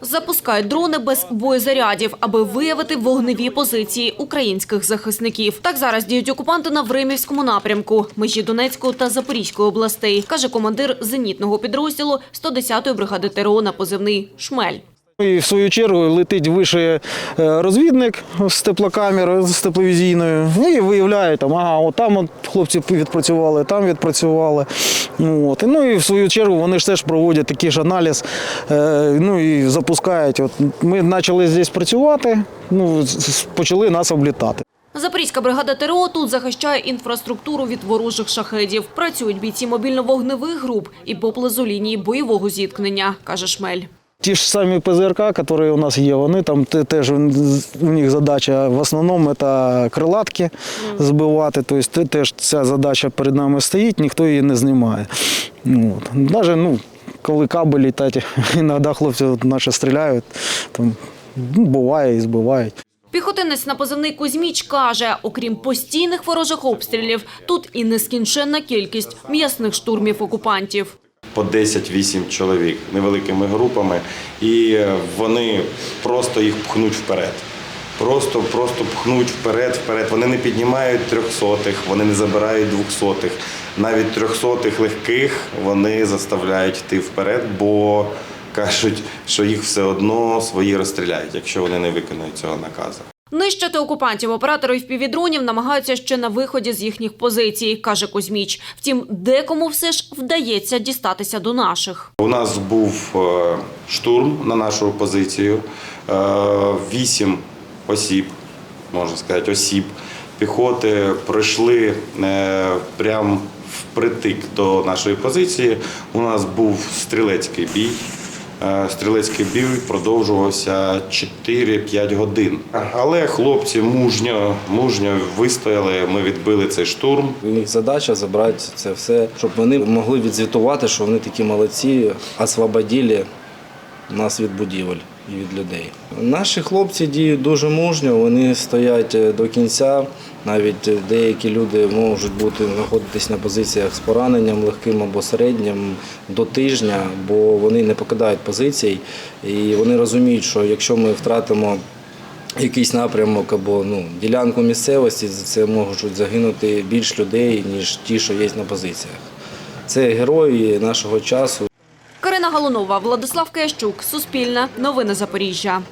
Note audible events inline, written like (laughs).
Запускають дрони без боєзарядів, аби виявити вогневі позиції українських захисників. Так зараз діють окупанти на Времівському напрямку, межі Донецької та Запорізької областей, каже командир зенітного підрозділу 110-ї бригади ТРО на позивний «Шмель». І в свою чергу летить вище е, розвідник з теплокамери, з тепловізійною, і виявляє там, ага, от там от хлопці відпрацювали, там відпрацювали. Ну, от. Ну і в свою чергу вони ж теж проводять такий ж аналіз, е, ну і запускають. От ми почали здесь працювати, ну, почали нас облітати. Запорізька бригада ТРО тут захищає інфраструктуру від ворожих шахедів. Працюють бійці мобільно-вогневих груп і поблизу лінії бойового зіткнення, каже Шмель. Ті ж самі ПЗРК, які у нас є, вони там те- теж у них задача в основному це крилатки збивати. Тобто теж ця задача перед нами стоїть, ніхто її не знімає. Ну, От. Навіть ну, коли кабель літать, (laughs) іноді хлопці наші стріляють, там, ну, буває і збивають. Піхотинець на позивний Кузьміч каже, окрім постійних ворожих обстрілів, тут і нескінченна кількість м'ясних штурмів окупантів. По 10-8 чоловік невеликими групами, і е, вони просто їх пхнуть вперед. Просто, просто пхнуть вперед, вперед. Вони не піднімають трьохсотих, вони не забирають двохсотих. Навіть трьохсотих легких вони заставляють йти вперед, бо кажуть, що їх все одно свої розстріляють, якщо вони не виконують цього наказу. Нищити окупантів оператори впівдронів намагаються ще на виході з їхніх позицій, каже Кузьміч. Втім, декому все ж вдається дістатися до наших. У нас був е, штурм на нашу позицію. Е, Вісім осіб, можна сказати, осіб піхоти пройшли е, прямо впритик до нашої позиції. У нас був стрілецький бій. Е, Стрілецький бій продовжувався 4-5 годин. Але хлопці мужньо, мужньо вистояли. Ми відбили цей штурм. Їх задача забрати це все, щоб вони могли відзвітувати, що вони такі молодці, освободили нас від будівель і від людей. Наші хлопці діють дуже мужньо, вони стоять е, до кінця. Навіть деякі люди можуть бути знаходитись на позиціях з пораненням легким або середнім до тижня, бо вони не покидають позицій і вони розуміють, що якщо ми втратимо якийсь напрямок або ну, ділянку місцевості, за це можуть загинути більш людей, ніж ті, що є на позиціях. Це герої нашого часу. Галунова, Владислав Киящук, Суспільне, Новини Запоріжжя.